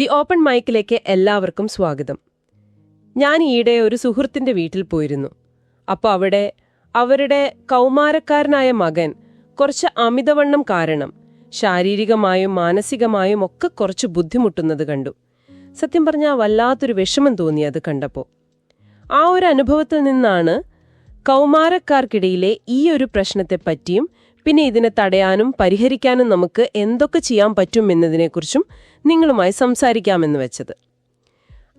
The open മൈക്കിലേക്ക് എല്ലാവർക്കും സ്വാഗതം. ഞാൻ ഈയിടെ ഒരു സുഹൃത്തിന്റെ വീട്ടിൽ പോയിരുന്നു. അപ്പോൾ അവിടെ അവരുടെ കൗമാരക്കാരനായ മകൻ കുറച്ച് അമിതവണ്ണം കാരണം ശാരീരികമായും മാനസികമായും ഒക്കെ കുറച്ച് ബുദ്ധിമുട്ടുന്നത് കണ്ടു. സത്യം പറഞ്ഞാൽ വല്ലാത്തൊരു വിഷമം തോന്നി അത് കണ്ടപ്പോൾ ആ ഒരു അനുഭവത്തിൽ നിന്നാണ് കൗമാരക്കാർക്കിടയിലെ ഈ ഒരു പ്രശ്നത്തെപ്പറ്റിയും പിന്നെ ഇതിനെ തടയാനും പരിഹരിക്കാനും നമുക്ക് എന്തൊക്കെ ചെയ്യാൻ പറ്റും എന്നതിനെക്കുറിച്ചും നിങ്ങളുമായി സംസാരിക്കാമെന്ന് വെച്ചത്.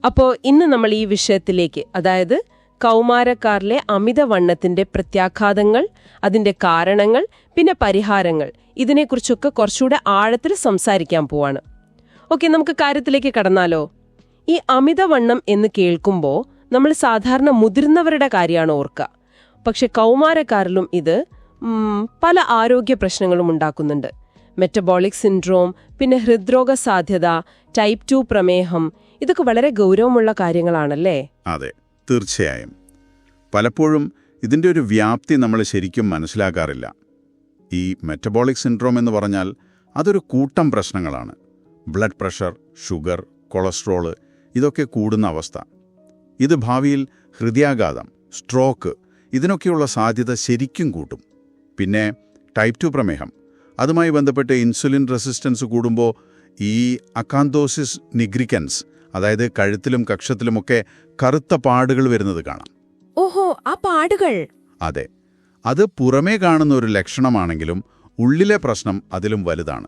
അപ്പോൾ ഇന്ന് നമ്മൾ ഈ വിഷയത്തിലേക്ക് അതായത് കൗമാരക്കാരിലെ അമിതവണ്ണത്തിന്റെ പ്രത്യാഘാതങ്ങൾ അതിന്റെ കാരണങ്ങൾ പിന്നെ പരിഹാരങ്ങൾ ഇതിനെക്കുറിച്ചൊക്കെ കുറച്ചുകൂടെ ആഴത്തിൽ സംസാരിക്കാൻ പോവാണ്. ഓക്കെ നമുക്ക് കാര്യത്തിലേക്ക് കടന്നാലോ? ഈ അമിതവണ്ണം എന്ന് കേൾക്കുമ്പോൾ നമ്മൾ സാധാരണ മുതിർന്നവരുടെ കാര്യമാണ് ഓർക്കുക പക്ഷെ കൗമാരക്കാരിലും ഇത് പല ആരോഗ്യ പ്രശ്നങ്ങളും ഉണ്ടാക്കുന്നുണ്ട്. മെറ്റബോളിക് സിൻഡ്രോം പിന്നെ ഹൃദ്രോഗ സാധ്യത ടൈപ്പ് ടു പ്രമേഹം ഇതൊക്കെ വളരെ ഗൗരവമുള്ള കാര്യങ്ങളാണല്ലേ? അതെ തീർച്ചയായും. പലപ്പോഴും ഇതിന്റെ ഒരു വ്യാപ്തി നമ്മൾ ശരിക്കും മനസ്സിലാക്കാറില്ല ഈ മെറ്റബോളിക് സിൻഡ്രോം എന്ന് പറഞ്ഞാൽ അതൊരു കൂട്ടം പ്രശ്നങ്ങളാണ്. ബ്ലഡ് പ്രഷർ ഷുഗർ കൊളസ്ട്രോൾ ഇതൊക്കെ കൂടുന്ന അവസ്ഥ. ഇത് ഭാവിയിൽ ഹൃദയാഘാതം സ്ട്രോക്ക് ഇതിനൊക്കെയുള്ള സാധ്യത ശരിക്കും കൂട്ടും. പിന്നെ ടൈപ്പ് ടു പ്രമേഹം. അതുമായി ബന്ധപ്പെട്ട് ഇൻസുലിൻ റെസിസ്റ്റൻസ് കൂടുമ്പോൾ ഈ അക്കാന്തോസിസ് നിഗ്രിക്കൻസ് അതായത് കഴുത്തിലും കക്ഷത്തിലുമൊക്കെ കറുത്ത പാടുകൾ വരുന്നത് കാണാം. ഓഹോ ആ പാടുകൾ? അതെ. അത് പുറമേ കാണുന്ന ഒരു ലക്ഷണമാണെങ്കിലും ഉള്ളിലെ പ്രശ്നം അതിലും വലുതാണ്.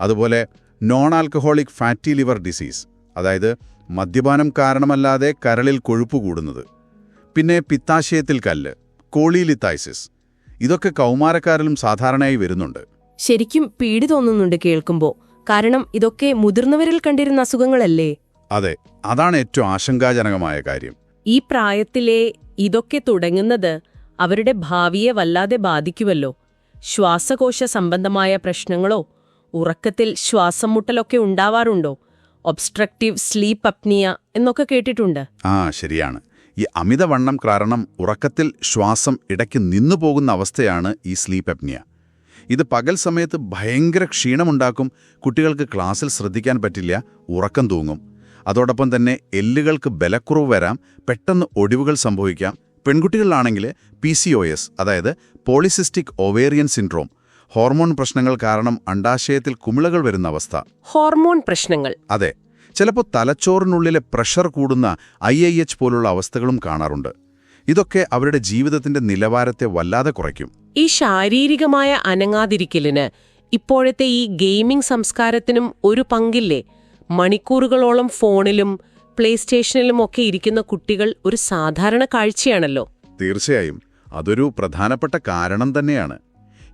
അതുപോലെ non alcoholic fatty liver disease അതായത് മദ്യപാനം കാരണമല്ലാതെ കരളിൽ കൊഴുപ്പ് കൂടുന്നത്. പിന്നെ പിത്താശയത്തിൽ കല്ല് കോളിലിത്തൈസിസ് ഇതൊക്കെ കൗമാരക്കാരിലും സാധാരണയായി വരുന്നുണ്ട്. ശരിക്കും പേടി തോന്നുന്നുണ്ട് കേൾക്കുമ്പോ. കാരണം ഇതൊക്കെ മുതിർന്നവരിൽ കണ്ടിരുന്ന അസുഖങ്ങളല്ലേ? അതെ അതാണ് ഏറ്റവും ആശങ്കാജനകമായ കാര്യം. ഈ പ്രായത്തിലെ ഇതൊക്കെ തുടങ്ങുന്നത് അവരുടെ ഭാവിയെ വല്ലാതെ ബാധിക്കുമല്ലോ ശ്വാസകോശ സംബന്ധമായ പ്രശ്നങ്ങളോ ഉറക്കത്തിൽ ശ്വാസം മുട്ടലൊക്കെ ഉണ്ടാവാറുണ്ടോ? ഒബ്സ്ട്രക്റ്റീവ് സ്ലീപ്പ് അപ്നിയ എന്നൊക്കെ കേട്ടിട്ടുണ്ട്. ആ ശരിയാണ്. ഈ അമിതവണ്ണം കാരണം ഉറക്കത്തിൽ ശ്വാസം ഇടയ്ക്ക് നിന്നു പോകുന്ന അവസ്ഥയാണ് ഈ സ്ലീപ്പ് അപ്നിയ. ഇത് പകൽ സമയത്ത് ഭയങ്കര ക്ഷീണമുണ്ടാക്കും കുട്ടികൾക്ക് ക്ലാസ്സിൽ ശ്രദ്ധിക്കാൻ പറ്റില്ല ഉറക്കം തൂങ്ങും. അതോടൊപ്പം തന്നെ എല്ലുകൾക്ക് ബലക്കുറവ് വരാം പെട്ടെന്ന് ഒടിവുകൾ സംഭവിക്കാം. പെൺകുട്ടികളിലാണെങ്കിൽ പി സി ഒ എസ് അതായത് പോളിസിസ്റ്റിക് ഒവേറിയൻ സിൻഡ്രോം. ഹോർമോൺ പ്രശ്നങ്ങൾ കാരണം അണ്ടാശയത്തിൽ കുമിളകൾ വരുന്ന അവസ്ഥ. ഹോർമോൺ പ്രശ്നങ്ങൾ. അതെ. ചിലപ്പോൾ തലച്ചോറിനുള്ളിലെ പ്രഷർ കൂടുന്ന ഐ ഐ എച്ച് പോലുള്ള അവസ്ഥകളും കാണാറുണ്ട്. ഇതൊക്കെ അവരുടെ ജീവിതത്തിന്റെ നിലവാരത്തെ വല്ലാതെ കുറയ്ക്കും. ഈ ശാരീരികമായ അനങ്ങാതിരിക്കലിന് ഇപ്പോഴത്തെ ഈ ഗെയിമിംഗ് സംസ്കാരത്തിനും ഒരു പങ്കില്ലേ? മണിക്കൂറുകളോളം ഫോണിലും പ്ലേ സ്റ്റേഷനിലും ഒക്കെ ഇരിക്കുന്ന കുട്ടികൾ ഒരു സാധാരണ കാഴ്ചയാണല്ലോ. തീർച്ചയായും. അതൊരു പ്രധാനപ്പെട്ട കാരണം തന്നെയാണ്.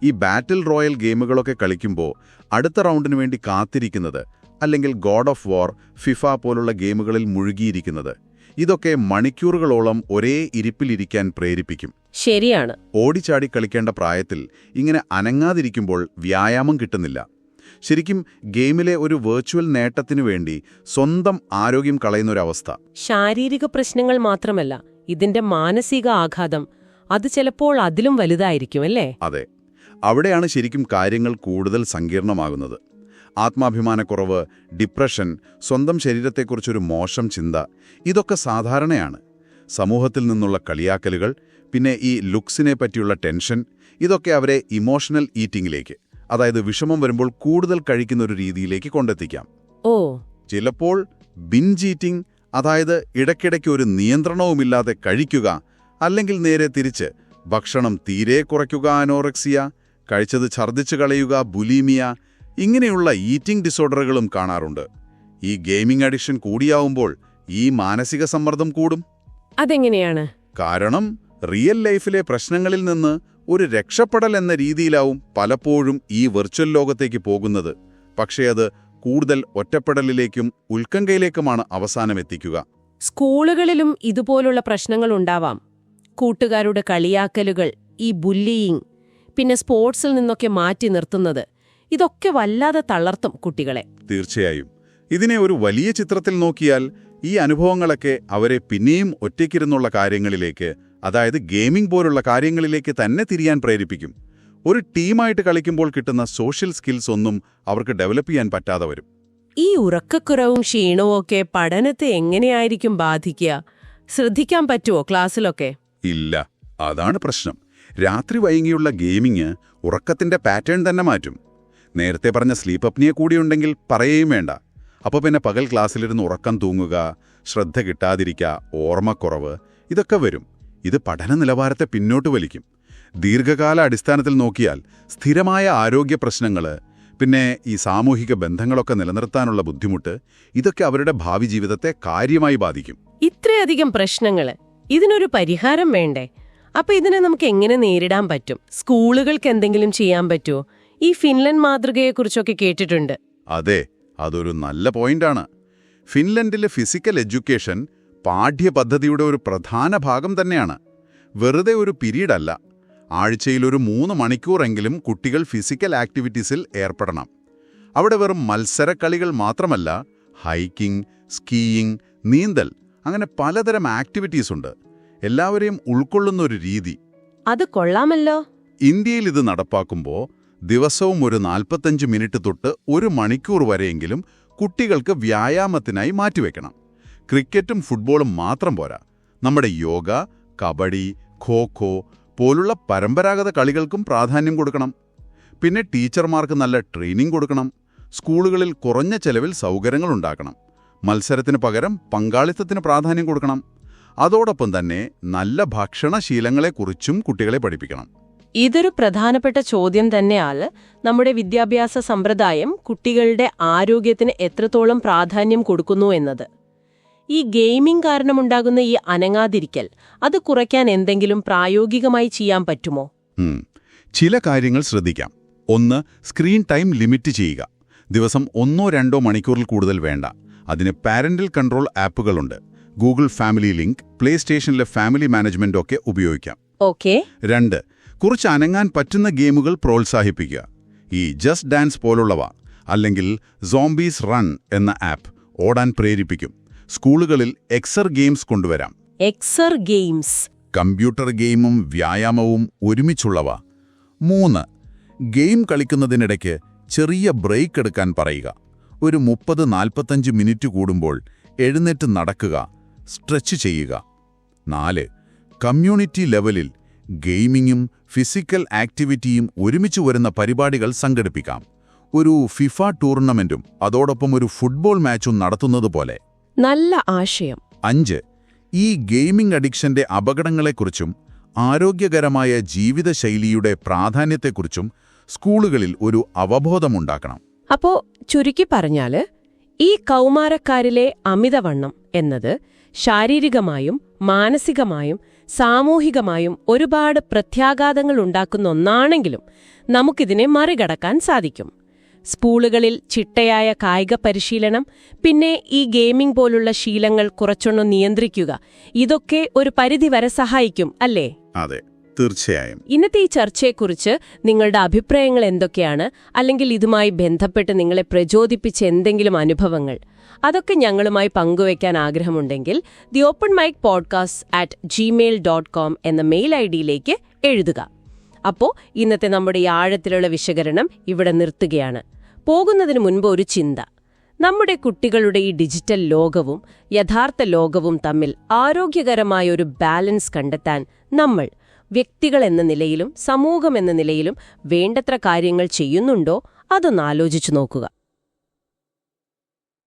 ഈ ബാറ്റിൽ റോയൽ ഗെയിമുകളൊക്കെ കളിക്കുമ്പോൾ അടുത്ത റൗണ്ടിനു വേണ്ടി കാത്തിരിക്കുന്നത് അല്ലെങ്കിൽ ഗോഡ് ഓഫ് വാർ ഫിഫ പോലുള്ള ഗെയിമുകളിൽ മുഴുകിയിരിക്കുന്നത്. ഇതൊക്കെ മണിക്കൂറുകളോളം ഒരേ ഇരിപ്പിലിരിക്കാൻ പ്രേരിപ്പിക്കും. ശരിയാണ്. ഓടിച്ചാടി കളിക്കേണ്ട പ്രായത്തിൽ ഇങ്ങനെ അനങ്ങാതിരിക്കുമ്പോൾ വ്യായാമം കിട്ടുന്നില്ല. ശരിക്കും ഗെയിമിലെ ഒരു വെർച്വൽ നേട്ടത്തിനു വേണ്ടി സ്വന്തം ആരോഗ്യം കളയുന്നൊരവസ്ഥ. ശാരീരിക പ്രശ്നങ്ങൾ മാത്രമല്ല ഇതിന്റെ മാനസിക ആഘാതം അത് ചിലപ്പോൾ അതിലും വലുതായിരിക്കും അല്ലേ? അതെ. അവിടെയാണ് ശരിക്കും കാര്യങ്ങൾ കൂടുതൽ സങ്കീർണമാകുന്നത്. ആത്മാഭിമാനക്കുറവ് ഡിപ്രഷൻ സ്വന്തം ശരീരത്തെക്കുറിച്ചൊരു മോശം ചിന്ത ഇതൊക്കെ സാധാരണയാണ്. സമൂഹത്തിൽ നിന്നുള്ള കളിയാക്കലുകൾ പിന്നെ ഈ ലുക്സിനെ പറ്റിയുള്ള ടെൻഷൻ ഇതൊക്കെ അവരെ ഇമോഷണൽ ഈറ്റിംഗിലേക്ക് അതായത് വിഷമം വരുമ്പോൾ കൂടുതൽ കഴിക്കുന്ന ഒരു രീതിയിലേക്ക് കൊണ്ടെത്തിക്കാം. ഓ. ചിലപ്പോൾ ബിഞ്ച് ഈറ്റിംഗ് അതായത് ഇടയ്ക്കിടയ്ക്ക് ഒരു നിയന്ത്രണവുമില്ലാതെ കഴിക്കുക അല്ലെങ്കിൽ നേരെ തിരിച്ച് ഭക്ഷണം തീരെ കുറയ്ക്കുക അനോറക്സിയ കഴിച്ചത് ഛർദ്ദിച്ചു കളയുക ബുലീമിയ ഇങ്ങനെയുള്ള ഈറ്റിംഗ് ഡിസോർഡറുകളും കാണാറുണ്ട്. ഈ ഗെയിമിംഗ് അഡിക്ഷൻ കൂടിയാവുമ്പോൾ ഈ മാനസിക സമ്മർദ്ദം കൂടും. അതെങ്ങനെയാണ്? കാരണം റിയൽ ലൈഫിലെ പ്രശ്നങ്ങളിൽ നിന്ന് ഒരു രക്ഷപ്പെടൽ എന്ന രീതിയിലാവും പലപ്പോഴും ഈ വെർച്വൽ ലോകത്തേക്ക് പോകുന്നത്. പക്ഷേ അത് കൂടുതൽ ഒറ്റപ്പെടലിലേക്കും ഉത്കണ്ഠയിലേക്കുമാണ് അവസാനം എത്തിക്കുക സ്കൂളുകളിലും ഇതുപോലുള്ള പ്രശ്നങ്ങൾ ഉണ്ടാവാം. കൂട്ടുകാരുടെ കളിയാക്കലുകൾ ഈ ബുല്ലിയിങ് പിന്നെ സ്പോർട്സിൽ നിന്നൊക്കെ മാറ്റി നിർത്തുന്നത്. ഇതൊക്കെ വല്ലാതെ തളർത്തും കുട്ടികളെ. തീർച്ചയായും. ഇതിനെ ഒരു വലിയ ചിത്രത്തിൽ നോക്കിയാൽ ഈ അനുഭവങ്ങളൊക്കെ അവരെ പിന്നെയും ഒറ്റയ്ക്കിരുന്നുള്ള കാര്യങ്ങളിലേക്ക് അതായത് ഗെയിമിംഗ് പോലുള്ള കാര്യങ്ങളിലേക്ക് തന്നെ തിരിയാൻ പ്രേരിപ്പിക്കും. ഒരു ടീമായിട്ട് കളിക്കുമ്പോൾ കിട്ടുന്ന സോഷ്യൽ സ്കിൽസ് ഒന്നും അവർക്ക് ഡെവലപ്പ് ചെയ്യാൻ പറ്റാതെ വരും. ഈ ഉറക്കക്കുറവും ക്ഷീണവും ഒക്കെ പഠനത്തെ എങ്ങനെയായിരിക്കും ബാധിക്കുക? ശ്രദ്ധിക്കാൻ പറ്റുമോ ക്ലാസ്സിലൊക്കെ? ഇല്ല അതാണ് പ്രശ്നം. രാത്രി വൈകിയുള്ള ഗെയിമിങ് ഉറക്കത്തിന്റെ പാറ്റേൺ തന്നെ മാറ്റും. നേരത്തെ പറഞ്ഞ സ്ലീപ്പ് അപ്നിയെ കൂടിയുണ്ടെങ്കിൽ പറയുകയും വേണ്ട. അപ്പോൾ പിന്നെ പകൽ ക്ലാസ്സിലിരുന്ന് ഉറക്കം തൂങ്ങുക ശ്രദ്ധ കിട്ടാതിരിക്കുക ഓർമ്മക്കുറവ് ഇതൊക്കെ വരും. ഇത് പഠന നിലവാരത്തെ പിന്നോട്ട് വലിക്കും. ദീർഘകാല അടിസ്ഥാനത്തിൽ നോക്കിയാൽ സ്ഥിരമായ ആരോഗ്യ പ്രശ്നങ്ങൾ പിന്നെ ഈ സാമൂഹിക ബന്ധങ്ങളൊക്കെ നിലനിർത്താനുള്ള ബുദ്ധിമുട്ട് ഇതൊക്കെ അവരുടെ ഭാവി ജീവിതത്തെ കാര്യമായി ബാധിക്കും. ഇത്രയധികം പ്രശ്നങ്ങൾ ഇതിനൊരു പരിഹാരം വേണ്ടേ? അപ്പൊ ഇതിനെ നമുക്ക് എങ്ങനെ നേരിടാൻ പറ്റും? സ്കൂളുകൾക്ക് എന്തെങ്കിലും ചെയ്യാൻ പറ്റുമോ ഈ ഫിൻലൻഡ് മാതൃകയെക്കുറിച്ചൊക്കെ കേട്ടിട്ടുണ്ട്. അതെ അതൊരു നല്ല പോയിന്റാണ്. ഫിൻലൻഡിലെ ഫിസിക്കൽ എഡ്യൂക്കേഷൻ പാഠ്യപദ്ധതിയുടെ ഒരു പ്രധാന ഭാഗം തന്നെയാണ്. വെറുതെ ഒരു പീരീഡ് അല്ല ആഴ്ചയിൽ ഒരു മൂന്ന് മണിക്കൂറെങ്കിലും കുട്ടികൾ ഫിസിക്കൽ ആക്ടിവിറ്റീസിൽ ഏർപ്പെടണം. അവിടെ വെറും മത്സരക്കളികൾ മാത്രമല്ല ഹൈക്കിംഗ് സ്കീയിങ് നീന്തൽ അങ്ങനെ പലതരം ആക്ടിവിറ്റീസ് ഉണ്ട്. എല്ലാവരെയും ഉൾക്കൊള്ളുന്ന ഒരു രീതി. അത് കൊള്ളാമല്ലോ. ഇന്ത്യയിൽ ഇത് നടപ്പാക്കുമ്പോൾ ദിവസവും ഒരു നാൽപ്പത്തഞ്ച് മിനിറ്റ് തൊട്ട് ഒരു മണിക്കൂർ വരെയെങ്കിലും കുട്ടികൾക്ക് വ്യായാമത്തിനായി മാറ്റിവെക്കണം. ക്രിക്കറ്റും ഫുട്ബോളും മാത്രം പോരാ. നമ്മുടെ യോഗ കബഡി ഖോ ഖോ പോലുള്ള പരമ്പരാഗത കളികൾക്കും പ്രാധാന്യം കൊടുക്കണം. പിന്നെ ടീച്ചർമാർക്ക് നല്ല ട്രെയിനിങ് കൊടുക്കണം. സ്കൂളുകളിൽ കുറഞ്ഞ ചെലവിൽ സൗകര്യങ്ങൾ ഉണ്ടാക്കണം. മത്സരത്തിന് പകരം പങ്കാളിത്തത്തിന് പ്രാധാന്യം കൊടുക്കണം. അതോടൊപ്പം തന്നെ നല്ല ഭക്ഷണശീലങ്ങളെക്കുറിച്ചും കുട്ടികളെ പഠിപ്പിക്കണം. ഇതൊരു പ്രധാനപ്പെട്ട ചോദ്യം തന്നെയാണ്. നമ്മുടെ വിദ്യാഭ്യാസ സമ്പ്രദായം കുട്ടികളുടെ ആരോഗ്യത്തിന് എത്രത്തോളം പ്രാധാന്യം കൊടുക്കുന്നു എന്നത്. ഈ ഗെയിമിംഗ് കാരണമുണ്ടാകുന്ന ഈ അനങ്ങാതിരിക്കൽ അത് കുറയ്ക്കാൻ എന്തെങ്കിലും പ്രായോഗികമായി ചെയ്യാൻ പറ്റുമോ? ചില കാര്യങ്ങൾ ശ്രദ്ധിക്കാം. ഒന്ന് സ്ക്രീൻ ടൈം ലിമിറ്റ് ചെയ്യുക. ദിവസം ഒന്നോ രണ്ടോ മണിക്കൂറിൽ കൂടുതൽ വേണ്ട. അതിന് പാരന്റൽ കൺട്രോൾ ആപ്പുകളുണ്ട്. ഗൂഗിൾ ഫാമിലി ലിങ്ക് പ്ലേ സ്റ്റേഷനിലെ ഫാമിലി മാനേജ്മെന്റ് ഒക്കെ ഉപയോഗിക്കാം. ഓക്കെ. രണ്ട് കുറച്ച് അനങ്ങാൻ പറ്റുന്ന ഗെയിമുകൾ പ്രോത്സാഹിപ്പിക്കുക. ഈ ജസ്റ്റ് ഡാൻസ് പോലുള്ളവ അല്ലെങ്കിൽ സോംബീസ് റൺ എന്ന ആപ്പ് ഓടാൻ പ്രേരിപ്പിക്കും. സ്കൂളുകളിൽ എക്സർ ഗെയിംസ് കൊണ്ടുവരാം. എക്സർ ഗെയിംസ് കമ്പ്യൂട്ടർ ഗെയിമും വ്യായാമവും ഒരുമിച്ചുള്ളവ. മൂന്ന് ഗെയിം കളിക്കുന്നതിനിടയ്ക്ക് ചെറിയ ബ്രേക്ക് എടുക്കാൻ പറയുക. ഒരു മുപ്പത് നാൽപ്പത്തഞ്ച് മിനിറ്റ് കൂടുമ്പോൾ എഴുന്നേറ്റ് നടക്കുക സ്ട്രെച്ച് ചെയ്യുക. നാല് കമ്മ്യൂണിറ്റി ലെവലിൽ ഗെയിമിങ്ങും ഫിസിക്കൽ ആക്ടിവിറ്റിയും ഒരുമിച്ച് വരുന്ന പരിപാടികൾ സംഘടിപ്പിക്കാം. ഒരു ഫിഫ ടൂർണമെന്റും അതോടൊപ്പം ഒരു ഫുട്ബോൾ മാച്ചും നടത്തുന്നത് പോലെ. നല്ല ആശയം. അഞ്ച് ഈ ഗെയിമിംഗ് അഡിക്ഷന്റെ അപകടങ്ങളെക്കുറിച്ചും ആരോഗ്യകരമായ ജീവിതശൈലിയുടെ പ്രാധാന്യത്തെക്കുറിച്ചും സ്കൂളുകളിൽ ഒരു അവബോധമുണ്ടാക്കണം. അപ്പോ ചുരുക്കി പറഞ്ഞാൽ ഈ കൗമാരക്കാരിലെ അമിതവണ്ണം എന്നത് ശാരീരികമായും മാനസികമായും സാമൂഹികമായും ഒരുപാട് പ്രത്യാഘാതങ്ങൾ ഉണ്ടാക്കുന്ന ഒന്നാണെങ്കിലും നമുക്കിതിനെ മറികടക്കാൻ സാധിക്കും. സ്കൂളുകളിൽ ചിട്ടയായ കായിക പരിശീലനം പിന്നെ ഈ ഗെയിമിംഗ് പോലുള്ള ശീലങ്ങൾ കുറച്ചൊന്ന് നിയന്ത്രിക്കുക. ഇതൊക്കെ ഒരു പരിധിവരെ സഹായിക്കും അല്ലേ? അതെ. തീർച്ചയായും. ഇന്നത്തെ ഈ ചർച്ചയെക്കുറിച്ച് നിങ്ങളുടെ അഭിപ്രായങ്ങൾ എന്തൊക്കെയാണ്? അല്ലെങ്കിൽ ഇതുമായി ബന്ധപ്പെട്ട് നിങ്ങളെ പ്രചോദിപ്പിച്ച എന്തെങ്കിലും അനുഭവങ്ങൾ? അതൊക്കെ ഞങ്ങളുമായി പങ്കുവയ്ക്കാൻ ആഗ്രഹമുണ്ടെങ്കിൽ the open mic podcast at Gmail dot com എന്ന മെയിൽ ഐ ഡിയിലേക്ക് എഴുതുക. അപ്പോൾ ഇന്നത്തെ നമ്മുടെ ഈ ആഴത്തിലുള്ള വിശകലനം ഇവിടെ നിർത്തുകയാണ്. പോകുന്നതിന് മുൻപ് ഒരു ചിന്ത. നമ്മുടെ കുട്ടികളുടെ ഈ ഡിജിറ്റൽ ലോകവും യഥാർത്ഥ ലോകവും തമ്മിൽ ആരോഗ്യകരമായ ഒരു ബാലൻസ് കണ്ടെത്താൻ നമ്മൾ വ്യക്തികൾ എന്ന നിലയിലും സമൂഹം എന്ന നിലയിലും വേണ്ടത്ര കാര്യങ്ങൾ ചെയ്യുന്നുണ്ടോ അതൊന്ന് ആലോചിച്ചു നോക്കുക.